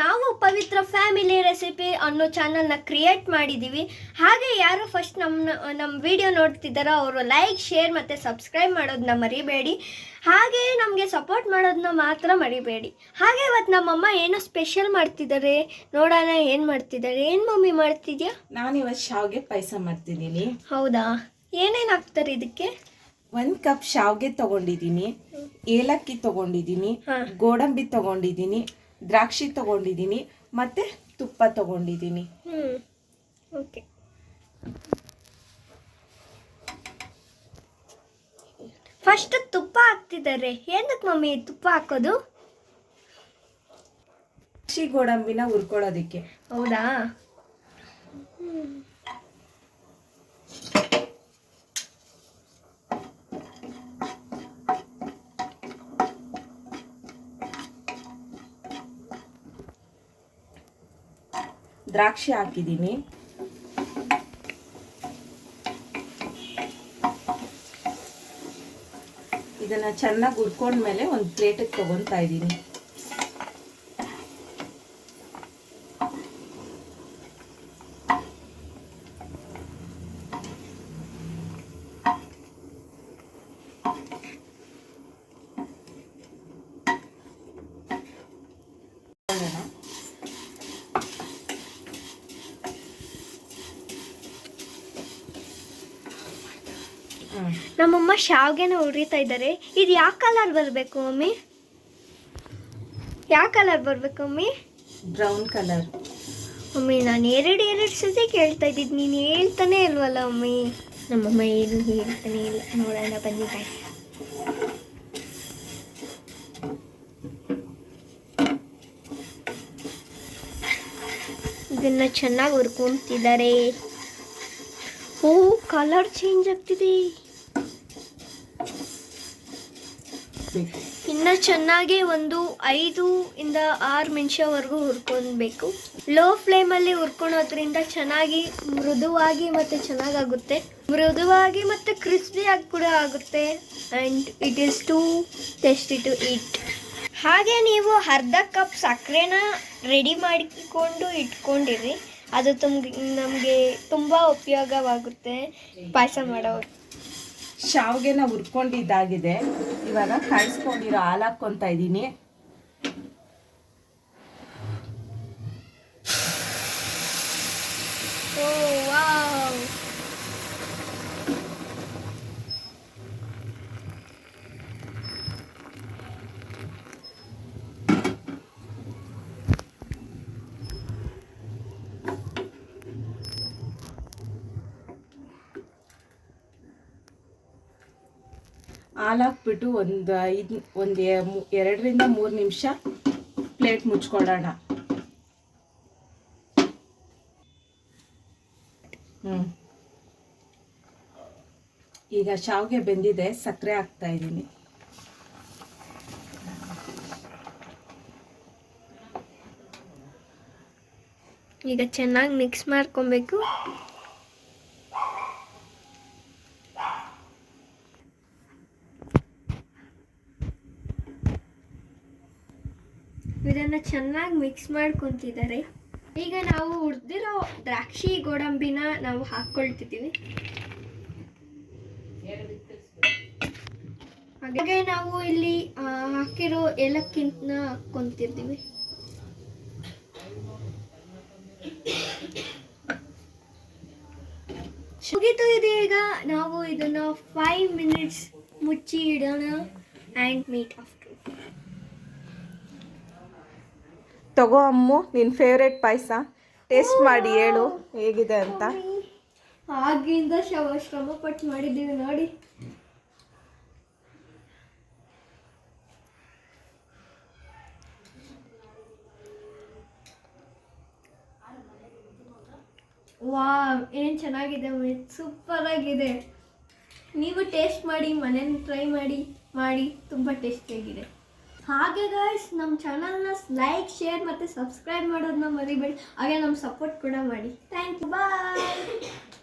ನಾವು ಪವಿತ್ರ family recipe ಅನ್ನೋ ಚಾನಲ್ನ ಕ್ರಿಯೇಟ್ ಮಾಡಿದ್ದೀವಿ ಹಾಗೆ ಯಾರು ಫಸ್ಟ್ ನಮ್ಮ ನಮ್ಮ ವಿಡಿಯೋ ನೋಡ್ತಿದ್ದಾರೋ ಅವರು ಲೈಕ್ ಶೇರ್ ಮತ್ತು ಸಬ್ಸ್ಕ್ರೈಬ್ ಮಾಡೋದನ್ನ ಮರಿಬೇಡಿ. ಹಾಗೆ ನಮಗೆ ಸಪೋರ್ಟ್ ಮಾಡೋದನ್ನ ಮಾತ್ರ ಮರಿಬೇಡಿ. ಹಾಗೆ ಇವತ್ತು ನಮ್ಮಮ್ಮ ಏನೋ ಸ್ಪೆಷಲ್ ಮಾಡ್ತಿದ್ದಾರೆ ನೋಡೋಣ ಏನು ಮಾಡ್ತಿದ್ದಾರೆ ಏನು ಮಮ್ಮಿ ಮಾಡ್ತಿದ್ಯಾ? ನಾನು ಇವತ್ತು ಶಾವಿಗೆ ಪಾಯಸ ಮಾಡ್ತಿದ್ದೀನಿ. ಹೌದಾ? ಏನೇನು ಹಾಕ್ತಾರೆ ಇದಕ್ಕೆ? ಒಂದು ಕಪ್ ಶಾವಿಗೆ ತಗೊಂಡಿದ್ದೀನಿ. ಏಲಕ್ಕಿ ತಗೊಂಡಿದ್ದೀನಿ. ಗೋಡಂಬಿ ತಗೊಂಡಿದ್ದೀನಿ. ದ್ರಾಕ್ಷಿ ತಗೊಂಡಿದ್ದೀನಿ ಮತ್ತೆ ತುಪ್ಪ ತಗೊಂಡಿದ್ದೀನಿ. ಓಕೆ. ಫಸ್ಟ್ ತುಪ್ಪ ಹಾಕ್ತಿದ್ದಾರೆ. ಏನಕ್ಕೆ ಮಮ್ಮಿ ತುಪ್ಪ ಹಾಕೋದು? ದ್ರಾಕ್ಷಿ ಗೋಡಂಬಿನ ಹುರ್ಕೊಳ್ಳೋದಕ್ಕೆ. ಹೌದಾ? ದ್ರಾಕ್ಷಿ ಹಾಕಿದ್ದೀನಿ. ಇದನ್ನ ಚೆನ್ನಾಗಿ ಹುರ್ಕೊಂಡ್ಮೇಲೆ ಒಂದು ಪ್ಲೇಟಿಗೆ ತೊಗೊತಾ ಇದ್ದೀನಿ ನಮ್ಮಮ್ಮ ಶಾವ್ಗೆನ ಉರಿತಾ ಇದ್ದಾರೆ. ಇದು ಯಾವ ಕಲರ್ ಬರಬೇಕು ಮಮ್ಮಿ? ಯಾವ ಕಲರ್ ಬರಬೇಕು ಮಮ್ಮಿ? ಬ್ರೌನ್ ಕಲರ್ ಮಮ್ಮಿ ನಾನು ಎರಡು ಎರಡು ಸತಿ ಕೇಳ್ತಾ ಇದ್ದಿದ್ದು ನೀನು ಹೇಳ್ತಾನೆ ಇಲ್ವಲ್ಲ ಮಮ್ಮಿ? ನಮ್ಮಮ್ಮ ಏನು ಹೇಳ್ತಾನೆ ಇಲ್ಲ. ನೋಡೋಣ ಬನ್ನಿ ಕಾಯಿ ಇದನ್ನ ಚೆನ್ನಾಗಿ ಹುರ್ಕೊಂತಿದ್ದಾರೆ. ಓ ಕಲರ್ ಚೇಂಜ್ ಆಗ್ತಿದೆ. ಇನ್ನು ಚೆನ್ನಾಗಿ ಒಂದು ಐದು ಇಂದ ಆರು ನಿಮಿಷವರೆಗೂ ಹುರ್ಕೊಬೇಕು ಲೋ ಫ್ಲೇಮಲ್ಲಿ ಹುರ್ಕೊಳೋದ್ರಿಂದ ಚೆನ್ನಾಗಿ ಮೃದುವಾಗಿ ಮತ್ತು ಚೆನ್ನಾಗಾಗುತ್ತೆ. ಮೃದುವಾಗಿ ಮತ್ತು ಕ್ರಿಸ್ಪಿಯಾಗಿ ಕೂಡ ಆಗುತ್ತೆ. And it is too tasty to eat ಹಾಗೆ ನೀವು ಅರ್ಧ ಕಪ್ ಸಕ್ಕರೆನ ರೆಡಿ ಮಾಡಿಕೊಂಡು ಇಟ್ಕೊಂಡಿರಿ. ಅದು ತುಂಬ ನಮಗೆ ತುಂಬ ಉಪಯೋಗವಾಗುತ್ತೆ. ಪಾಯಸ ಮಾಡೋರು ಶಾವ್ಗೆನ ಹುರ್ಕೊಂಡಿದ್ದಾಗಿದೆ. ಇವಾಗ ಕಾಯಿಸ್ಕೊಂಡಿರೋ ಹಾಲು ಹಾಕ್ಕೊಂತ ಇದ್ದೀನಿ. Oh wow. ಹಾಲು ಹಾಕ್ಬಿಟ್ಟು ಒಂದು ಐದು, ಒಂದು ಎರಡರಿಂದ ಮೂರು ನಿಮಿಷ ಪ್ಲೇಟ್ ಮುಚ್ಕೊಳ್ಳೋಣ ಹ್ಞೂ ಈಗ ಶಾವಿಗೆ ಬೆಂದಿದೆ, ಸಕ್ಕರೆ ಹಾಕ್ತಾ ಇದ್ದೀನಿ. ಈಗ ಚೆನ್ನಾಗಿ ಮಿಕ್ಸ್ ಮಾಡ್ಕೊಬೇಕು. ಇದನ್ನ ಚೆನ್ನಾಗಿ ಮಿಕ್ಸ್ ಮಾಡ್ಕೊತಿದ್ದಾರೆ ಈಗ ನಾವು ಹುರಿದಿರೋ ದ್ರಾಕ್ಷಿ ಗೋಡಂಬಿನ ನಾವು ಹಾಕ್ಕೊಳ್ತಿದ್ದೀವಿ ಹಾಗೆ ನಾವು ಇಲ್ಲಿ ಹಾಕಿರೋ ಏಲಕ್ಕಿನ ಹಾಕ್ಕೊಂತಿರ್ತೀವಿ ಮುಗೀತು ಇದೀಗ ನಾವು ಇದನ್ನ ಫೈವ್ ಮಿನಿಟ್ಸ್ ಮುಚ್ಚಿ ಇಡೋಣ ಆ್ಯಂಡ್ ಮೀಟ್ ಆಫ್ಟರ್ ತಗೋ ಅಮ್ಮು ನಿನ್ನ ಫೇವ್ರೆಟ್ ಪಾಯಸ. ಟೇಸ್ಟ್ ಮಾಡಿ ಹೇಳು ಹೇಗಿದೆ ಅಂತ. ಆಗಿಂದ ಶವ ಶ್ರಮ ಪಟ್ಟು ಮಾಡಿದ್ದೀವಿ ನೋಡಿ. ವಾ ಏನು ಚೆನ್ನಾಗಿದೆ ಸೂಪರ್ ಆಗಿದೆ ನೀವು ಟೇಸ್ಟ್ ಮಾಡಿ ಮನೇಲಿ ಟ್ರೈ ಮಾಡಿ ಮಾಡಿ ತುಂಬ ಟೇಸ್ಟಿಯಾಗಿದೆ ಹಾಗೆ ಗಾಯ್ಸ್ ನಮ್ಮ ಚಾನಲ್ನ ಲೈಕ್ ಶೇರ್ ಮತ್ತು ಸಬ್ಸ್ಕ್ರೈಬ್ ಮಾಡೋದನ್ನ ಮರಿಬೇಡಿ. ಹಾಗೆ ನಮ್ಮ ಸಪೋರ್ಟ್ ಕೂಡ ಮಾಡಿ. Thank you bye